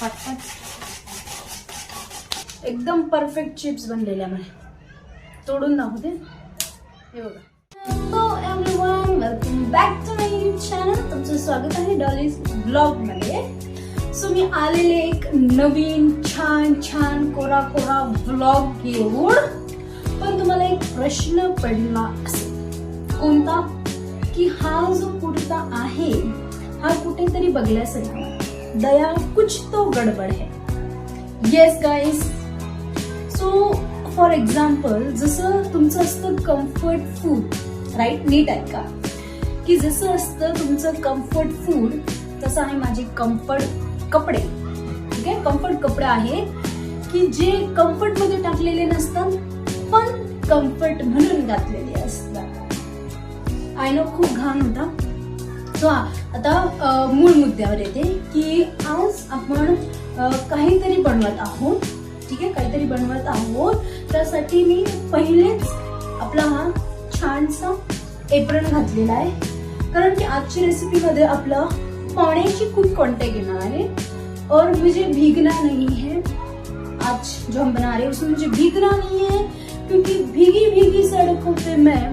पाट एकदम perfect chips बनलेल्या म्हणे. तोडून दाखवते हे बघा. Welcome back to my channel तुमचं स्वागत आहे डॉलीज ब्लॉगमध्ये. सो मी आलेले एक नवीन छान छान कोरा कोरा ब्लॉग घेऊन. पण तुम्हाला एक प्रश्न पडला असेल. कोणता? की हा जो कुर्ता आहे हा कुठेतरी बघल्यासारखा. दया कुछ तो गडबड है। Yes guys so for example जसं तुमचं असतं कम्फर्ट फूड राईट नीट आहे का की जसं असतं तुमचं कम्फर्ट फूड तसं आहे माझे कम्फर्ट कपडे. ठीक आहे कम्फर्ट कपडे आहे की जे कम्फर्टमध्ये टाकलेले नसतात पण कम्फर्ट म्हणून घातलेले असतात. आय नो खूप घाण होता. सो आता मूळ मुद्द्यावर येते की आज आपण काहीतरी बनवत आहोत. ठीक आहे? काहीतरी बनवत आहोत. त्यासाठी मी पहिलेच आपला हा छानसा एप्रन घातलेला आहे. कारण की आजची रेसिपीमध्ये आपला पाण्याची खूप कॉन्टॅक्ट येणार आहे. और मुझे भीगना नहीं है. आज जो हम बना रहे हैं उसमें मुझे भीगना नहीं है क्योंकि भीगी भीगी सड़कों पे मैं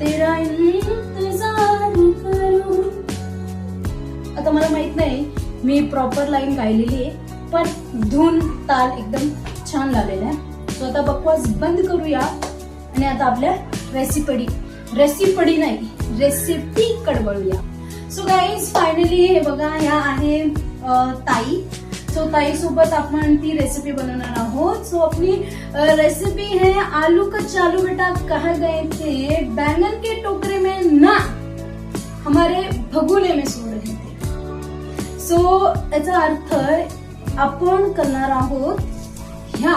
तेरा इंतजार कर आता मला माहीत नाही मी प्रॉपर लाईन गायलेली आहे पण धून ताल एकदम छान लावलेला आहे. सो आता बकवास बंद करूया आणि आता आपल्या रेसिपडी रेसिपडी नाही रेसिपी कडवळूया. सो गाईज फायनली हे बघा ह्या आहे ताई. सो ताई सोबत आपण ती रेसिपी बनवणार आहोत. सो अपनी रेसिपी है आलू का चालू बेटा कहा गए थे? बैंगन के टोकरे में ना हमारे भगुले में सो सो याचा अर्थ आपण करणार आहोत ह्या.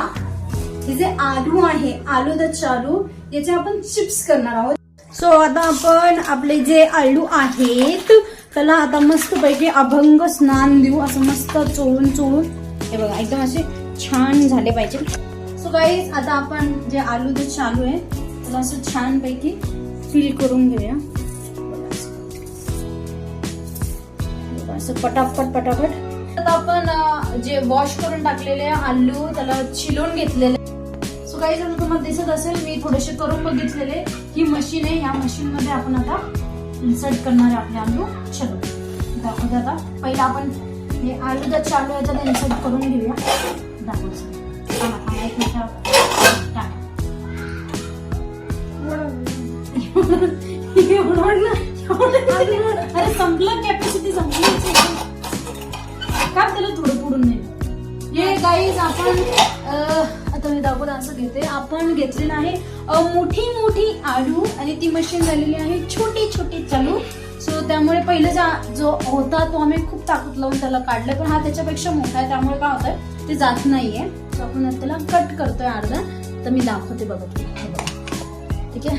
हे जे आलू आहे आलू द चालू याचे आपण चिप्स करणार आहोत. सो आता आपण आपले जे आलू आहेत त्याला आता मस्त पैकी अभंग स्नान देऊ असं मस्त चोळून चोळून. हे बघा एकदम असे छान झाले पाहिजे. सो गाईज आता आपण जे आलू जे चालू आहे त्याला असं छान पैकी फिल करून घेऊया. असं पटापट पटापट आपण जे वॉश करून टाकलेले आलू त्याला चिलून घेतलेले सो काही जण तुम्हाला दिसत असेल मी थोडेसे करून बघितलेले ही मशीन आहे या मशीन मध्ये आपण आता इन्सर्ट करणार आहे आपले आलू चलो दाखवते आता पहिला आपण हे आलू जर चालू आहे त्याला इन्सर्ट करून घेऊया दाखवतो सर एवढं अरे संपलं कॅपॅसिटी संपली करून पुढून हे गाईज आपण आता मी दाखवत असं घेते. आपण घेतलेलं आहे मोठी मोठी आडू आणि ती मशीन झालेली आहे. छोटी छोटी चालू. सो त्यामुळे पहिले जा जो होता तो आम्ही खूप ताकद लावून त्याला काढलं. पण हा त्याच्यापेक्षा मोठा आहे. त्यामुळे काय होतंय? ते जात नाहीये. सो आपण त्याला कट करतोय अर्धा. तर मी दाखवते बघा ठीक आहे?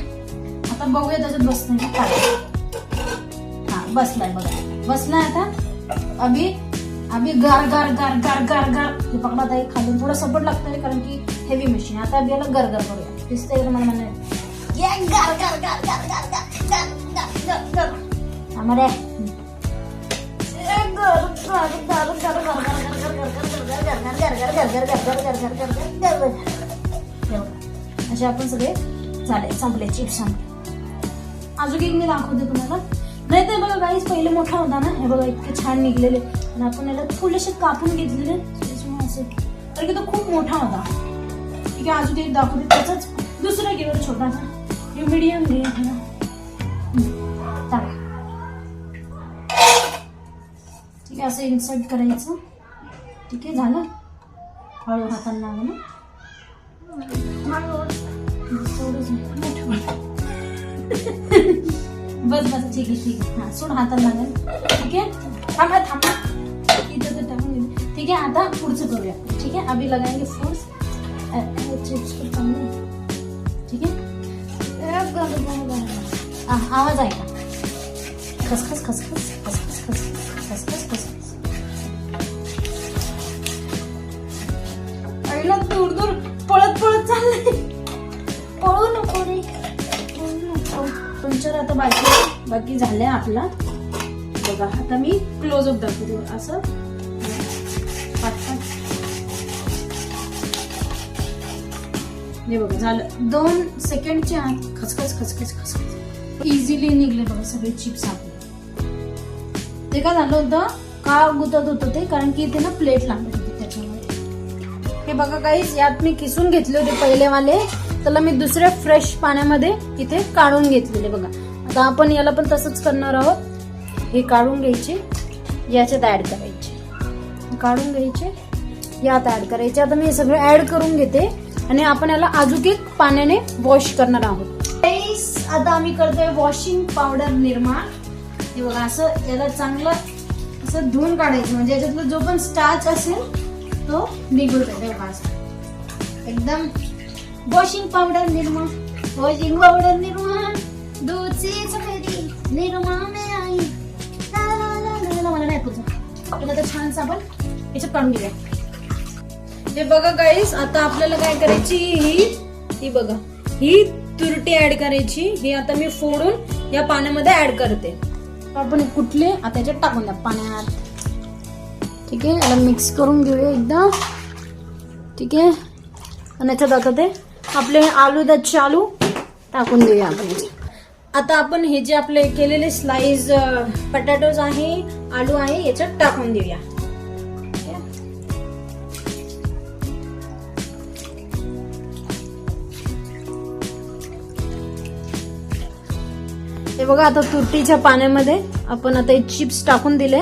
आता बघूया त्याच्यात बसणार हा बसलाय बघा. बसलाय आता. अभि आम्ही गार गार गार गार गार गार हे पकडा ताई खाली थोडं सपोर्ट लागतंय कारण की हेवी मशीन आता आम्ही याला गार गार करूया दिसतंय का मला म्हणणं आम्हाला असे आपण सगळे झाले संपले चिप्स संपले अजून एक मी दाखवते तुम्हाला नाही तर बघा गाईस पहिले मोठा होता ना हे बघा इतके छान निघलेले आणि आपण याला थोडेसे कापून घेतलेले त्याच्यामुळे असे कारण की तो खूप मोठा होता. ठीक आहे अजून एक दाखवते. त्याचाच दुसरा गेलो छोटासा हे मीडियम घे ठीक आहे असं इन्सर्ट करायचं. ठीक आहे झालं? हळू हातांना लागलं बस बस ठीक आहे ठीक आहे. हा सोड हाताला लागेल ठीक आहे? थांबा थांबा. तर टाकून दिलं. ठीक आहे आता पुढचं करूया ठीक आहे अभी लगाएंगे फोर्स चिप्स को चांगलं ठीक आहे आ, आवाज आहे का खसखस खसखस खसखस खसखस खसखस खसखस आईला दूर दूर पळत पळत चाललंय पळू नको रे पळू नको पंचर आता बाकी बाकी झालंय आपला बघा आता मी क्लोजअप दाखवते असं. हे बघा झालं. दोन सेकंडचे आत खचखच खचखच खचखच. इझिली निघले बघा सगळे चिप्स आपले. ते काय झालं होतं? का गुतत होतं ते कारण की इथे ना प्लेट लागत होती त्याच्यामुळे. हे बघा काहीच यात मी किसून घेतले होते पहिले वाले त्याला मी दुसऱ्या फ्रेश पाण्यामध्ये इथे काढून घेतलेले बघा. आता आपण याला पण तसंच करणार आहोत. हे काढून घ्यायचे याच्यात ऍड करायचे. काढून घ्यायचे यात ऍड करायचे. आता मी हे सगळं ऍड करून घेते आणि आपण याला अजून एक पाण्याने वॉश करणार आहोत. आता आम्ही करतोय वॉशिंग पावडर निर्माण. हे बघा असं याला चांगलं असं धुवून काढायचं. म्हणजे याच्यातलं जो पण स्टार्च असेल तो निघून जाईल. बघा असं. एकदम वॉशिंग पावडर निर्माण. वॉशिंग पावडर निर्माण. दूध से सफेदी निर्माण मला नाही पुढचं आपल्याला तर छान आपण याच्यात काढून घेऊया. हे बघा गाईस आता आपल्याला काय करायची? ही ही बघा. ही तुरटी ऍड करायची. ही आता मी फोडून या पाण्यामध्ये ऍड करते. आपण कुठले? आता याच्यात टाकून द्या पाण्यात. ठीक आहे? याला मिक्स करून घेऊया एकदा. ठीक आहे? आणि याच्यात आता ते आपले आलू दा चालू टाकून देऊया आपण. आता आपण हे जे आपले केलेले स्लाइस पटॅटोज आहे आलू आहे याच्यात टाकून देऊया. हे बघा आता तुरटीच्या पाण्यामध्ये आपण आता हे चिप्स टाकून दिले.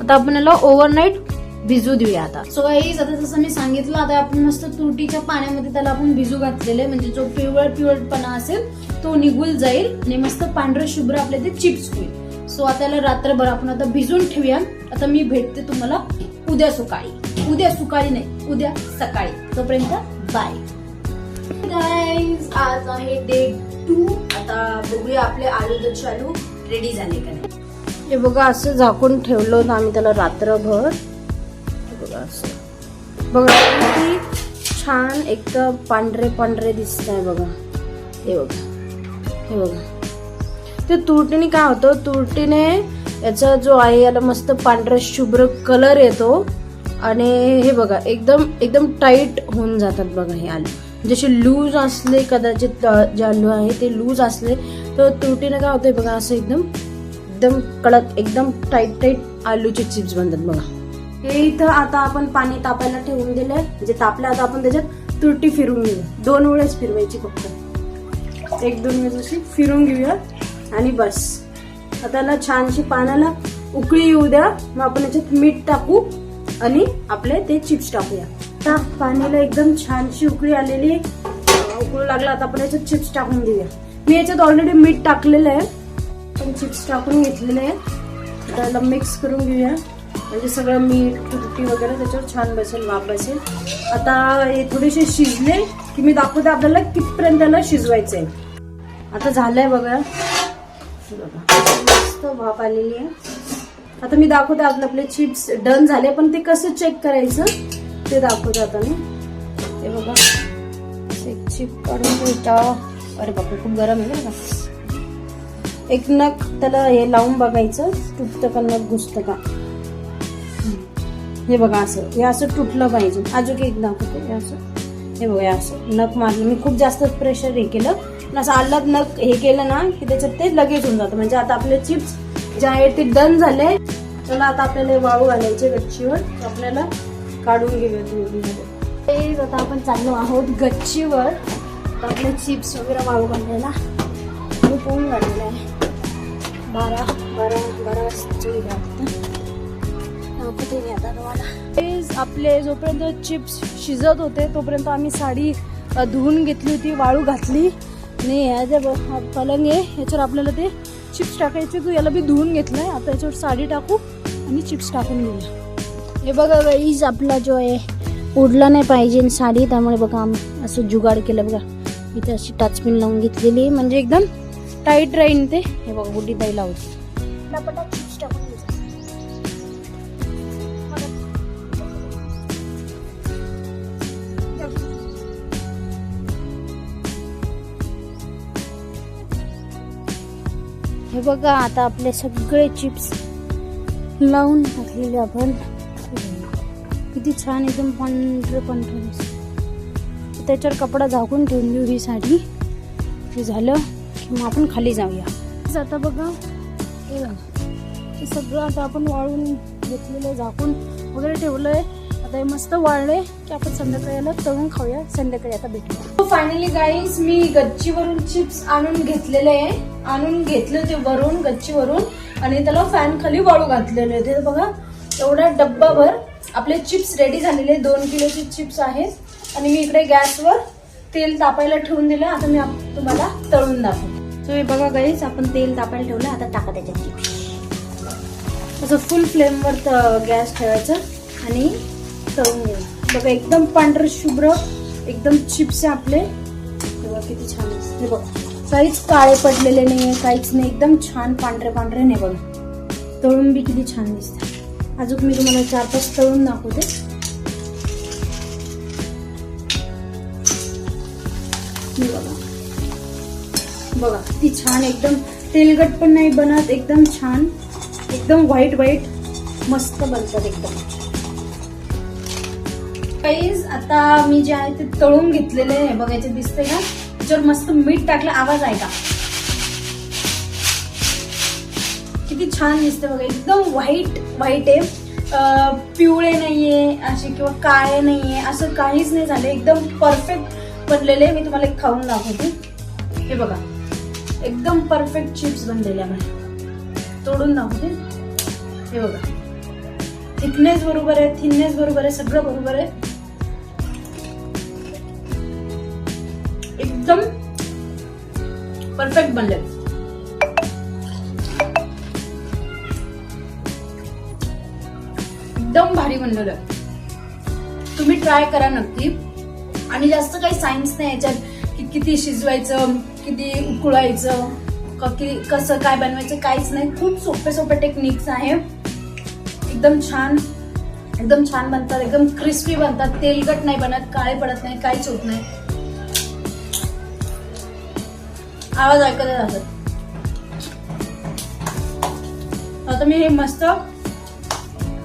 आता आपण याला ओव्हरनाईट भिजू देऊया आता. सो गाईज आता जसं मी सांगितलं आता आपण मस्त तुरटीच्या पाण्यामध्ये त्याला आपण भिजू घातलेले म्हणजे जो पिवळ पिवळपणा असेल तो निघून जाईल आणि मस्त पांढरं शुभ्र आपले ते चिप्स होईल. सो आता याला रात्रभर आपण आता भिजून ठेवूया. आता मी भेटते तुम्हाला उद्या सकाळी. उद्या सकाळी नाही उद्या सकाळी. तोपर्यंत बाय गाईज आज आहे डे टू आता बघूया आपले आलू चालू. रेडी झाले का नाही? हे बघा असं झाकून ठेवलं होतं आम्ही त्याला रात्रभर. बघा असं. बघा किती छान एकदम पांढरे पांढरे दिसत आहे बघा. हे बघा. हे बघा. ते तुरटीने काय होतं? तुरटीने याचा जो आहे याला मस्त पांढरा शुभ्र कलर येतो. आणि हे बघा एकदम एकदम टाईट होऊन जातात बघा हे आलू. जसे लूज असले कदाचित जे आलू आहे ते लूज असले तर तुरटीने काय होतंय बघा असं एकदम एकदम कडक एकदम टाईट टाईट आलूचे चिप्स बनतात बघा. हे इथं आता आपण पाणी तापायला ठेवून दिलंय. म्हणजे तापलं आता आपण त्याच्यात तुरटी फिरून घेऊ दोन वेळेस फिरवायची फक्त. एक दोन वेळेस अशी फिरून घेऊया. आणि बस. आता छानशी पाण्याला उकळी येऊ द्या. मग आपण याच्यात मीठ टाकू आणि आपले ते चिप्स टाकूया. आता पाण्याला एकदम छानशी उकळी आलेली उकळू लागला आता आपण याच्यात चिप्स टाकून देऊया. मी याच्यात ऑलरेडी मीठ टाकलेलं आहे. पण चिप्स टाकून घेतलेले आहे. त्याला मिक्स करून घेऊया. म्हणजे सगळं मीठ तुरटी वगैरे त्याच्यावर छान बसेल वाफ बसेल. आता हे थोडेसे शिजले की मी दाखवते आपल्याला कितपर्यंत त्याला शिजवायचं आहे आता झालंय बघा. बघा मस्त वाफ आलेली आहे. आता मी दाखवते आपलं आपले चिप्स डन झाले पण ते कसं चेक करायचं ते दाखवते आता मी. ते बघा. एक चिप काढून घ्यायचा अरे बापरे खूप गरम आहे ना एक नख त्याला हे लावून बघायचं तुटतं का नग घुसतं का. हे बघा असं. हे असं तुटलं पाहिजे. अजून एक दाखवते हे असं. हे बघा असं. नख मारलं. मी खूप जास्त प्रेशर हे केलं. पण असं आल्लात न हे केलं ना की त्याच्यात ते लगेच होऊन जातं. म्हणजे आता आपले चिप्स जे आहेत ते डन झाले. त्याला आता आपल्याला वाळू घालायचे गच्चीवर. तर आपल्याला काढून घेऊया तेच आता आपण चाललो आहोत गच्चीवर. आपले चिप्स वगैरे वाळू घालायला. मी फोन काढलेला आहे. बारा बारा बारा वाजता. दाखवते आता तुम्हाला. आपले जोपर्यंत चिप्स शिजत होते तोपर्यंत आम्ही साडी धुवून घेतली होती वाळू घातली. नाही ह्या जे पलंग आहे. ह्याच्यावर आपल्याला ते चिप्स टाकायचे तू याला बी धुवून घेतलंय. आता याच्यावर साडी टाकू आणि चिप्स टाकून घेऊया. हे बघा गाईज आपला जो आहे उडला नाही पाहिजे साडी. त्यामुळे बघा आम्ही असं जुगाड केलं बघा. इथे अशी टचपिन लावून घेतलेली आहे. म्हणजे एकदम टाईट राहीन ते. हे बघा गुड्डी ताई लावते हे बघा आता आपले सगळे चिप्स लावून टाकलेले आपण. किती छान एकदम पांढरे पांढरे त्याच्यावर कपडा झाकून ठेवून देऊ ही साडी हे झालं की मग आपण खाली जाऊया. आता बघा हे हे सगळं आता आपण वाळून घेतलेलं झाकून वगैरे ठेवलं आहे हे मस्त वाळले की आपण संध्याकाळी याला तळून खाऊया. संध्याकाळी आता भेटूया. फायनली गाईज मी गच्चीवरून चिप्स आणून घेतलेले आहे. आणून घेतले होते वरून गच्चीवरून. आणि त्याला फॅन खाली वाळू घातलेले होते. बघा एवढ्या डब्बाभर आपले चिप्स रेडी झालेले दोन किलोचे चिप्स आहेत. आणि मी इकडे गॅसवर तेल तापायला ठेवून दिलं. आता मी तुम्हाला तळून दाखवते. सो हे बघा गाईज आपण तेल तापायला ठेवलं. आता टाका त्याच्यात चिप्स असं फुल फ्लेमवर गॅस ठेवायचं. आणि तळून घ्यायचं बघा एकदम पांढरं शुभ्र एकदम चिप्स आहे आपले. बघा किती छान दिसते हे बघा काहीच काळे पडलेले नाहीये काहीच नाही. एकदम छान पांढरे पांढरे नाही बघा तळून बी किती छान दिसते अजून मी तुम्हाला चार पाच तळून दाखवते. बघा. बघा ती छान एकदम तेलगट पण नाही बनत एकदम छान. एकदम व्हाईट व्हाईट मस्त बनतात एकदम. काहीच आता मी जे आहे ते तळून घेतलेले आहे बघायचे दिसते का त्याच्यावर मस्त मीठ टाकलं आवाज आहे का किती छान दिसते बघा एकदम व्हाईट व्हाईट आहे. पिवळे नाहीये असे किंवा काळे नाहीये असं काहीच नाही झालं एकदम परफेक्ट बनलेले मी तुम्हाला एक खाऊन दाखवते. हे बघा एकदम परफेक्ट चिप्स बनलेले आहे तोडून दाखवते. हे बघा. थिकनेस बरोबर आहे थिननेस बरोबर आहे सगळं बरोबर आहे. एकदम परफेक्ट बनले एकदम भारी बनलेलं तुम्ही ट्राय करा नक्की. आणि जास्त काही सायन्स नाही याच्यात की किती शिजवायचं किती उकळायचं किती कसं काय बनवायचं काहीच नाही. खूप सोपे सोपे टेक्निक्स आहे. एकदम छान एकदम छान बनतात. एकदम क्रिस्पी बनतात. तेलकट नाही बनत काळे पडत नाही काहीच होत नाही. आवाज ऐकत जातात आता मी हे मस्त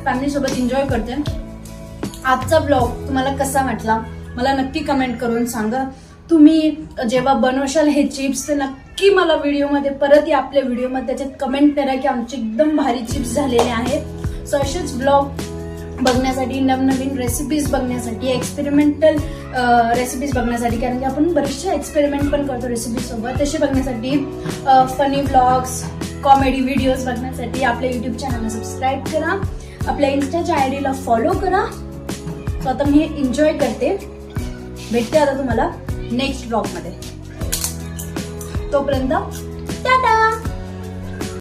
फॅमिलीसोबत एन्जॉय करते. आजचा ब्लॉग तुम्हाला कसा वाटला? मला नक्की कमेंट करून सांगा. तुम्ही जेव्हा बनवशाल हे चिप्स तर नक्की मला व्हिडिओमध्ये परत या आपल्या व्हिडिओमध्ये त्याच्यात कमेंट करा की आमचे एकदम भारी चिप्स झालेले आहेत. सो असेच ब्लॉग बघण्यासाठी नवनवीन रेसिपीज बघण्यासाठी एक्सपेरिमेंटल रेसिपीज बघण्यासाठी कारण की आपण बरेचसे एक्सपेरिमेंट पण करतो रेसिपीजसोबत तसे बघण्यासाठी फनी ब्लॉग्स कॉमेडी व्हिडिओज बघण्यासाठी आपल्या युट्यूब चॅनलला सबस्क्राईब करा. आपल्या इन्स्टाच्या आय डीला फॉलो करा. सो आता मी हे एन्जॉय करते. भेटते आता तुम्हाला नेक्स्ट ब्लॉगमध्ये तोपर्यंत टाटा